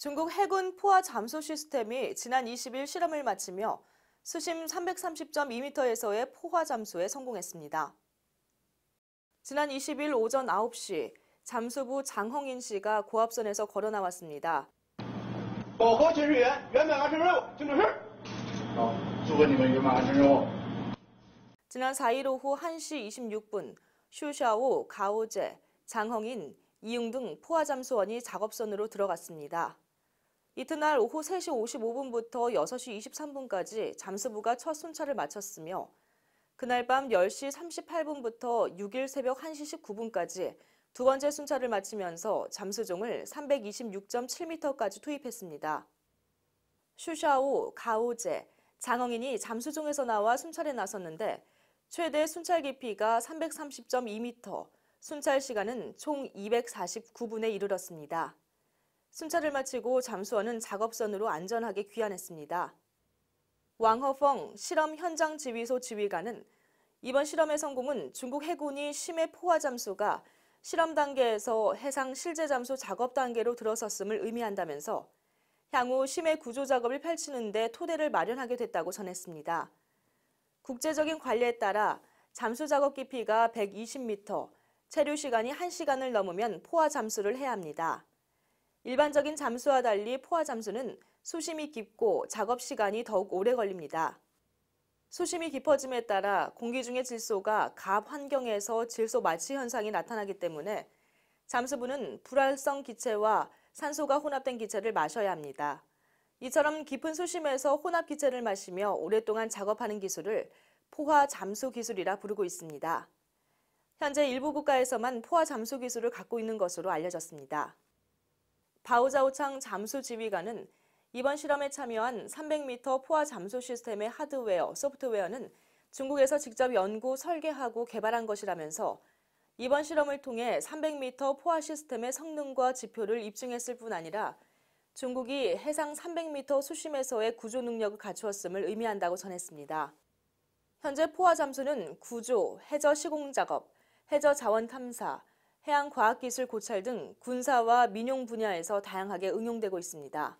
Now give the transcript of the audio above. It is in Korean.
중국 해군 포화 잠수 시스템이 지난 20일 실험을 마치며 수심 330.2m에서의 포화 잠수에 성공했습니다. 지난 20일 오전 9시 잠수부 장홍인 씨가 고압선에서 걸어 나왔습니다. 지난 4일 오후 1시 26분 슈샤오, 가오제, 장홍인, 이웅 등 포화잠수원이 작업선으로 들어갔습니다. 이튿날 오후 3시 55분부터 6시 23분까지 잠수부가 첫 순찰을 마쳤으며 그날 밤 10시 38분부터 6일 새벽 1시 19분까지 두 번째 순찰을 마치면서 잠수종을 326.7m까지 투입했습니다. 슈샤오, 가오제, 장엉인이 잠수종에서 나와 순찰에 나섰는데 최대 순찰 깊이가 330.2m, 순찰 시간은 총 249분에 이르렀습니다. 순찰을 마치고 잠수원은 작업선으로 안전하게 귀환했습니다. 왕허펑 실험 현장 지휘소 지휘관은 이번 실험의 성공은 중국 해군이 심해 포화 잠수가 실험 단계에서 해상 실제 잠수 작업 단계로 들어섰음을 의미한다면서 향후 심해 구조 작업을 펼치는 데 토대를 마련하게 됐다고 전했습니다. 국제적인 관리에 따라 잠수 작업 깊이가 120m, 체류 시간이 1시간을 넘으면 포화 잠수를 해야 합니다. 일반적인 잠수와 달리 포화 잠수는 수심이 깊고 작업 시간이 더욱 오래 걸립니다. 수심이 깊어짐에 따라 공기 중의 질소가 갑 환경에서 질소 마취 현상이 나타나기 때문에 잠수부는 불활성 기체와 산소가 혼합된 기체를 마셔야 합니다. 이처럼 깊은 수심에서 혼합 기체를 마시며 오랫동안 작업하는 기술을 포화 잠수 기술이라 부르고 있습니다. 현재 일부 국가에서만 포화 잠수 기술을 갖고 있는 것으로 알려졌습니다. 바오자오창 잠수 지휘관은 이번 실험에 참여한 300m 포화 잠수 시스템의 하드웨어, 소프트웨어는 중국에서 직접 연구, 설계하고 개발한 것이라면서 이번 실험을 통해 300m 포화 시스템의 성능과 지표를 입증했을 뿐 아니라 중국이 해상 300m 수심에서의 구조 능력을 갖추었음을 의미한다고 전했습니다. 현재 포화 잠수는 구조, 해저 시공 작업, 해저 자원 탐사, 해양 과학기술 고찰 등 군사와 민용 분야에서 다양하게 응용되고 있습니다.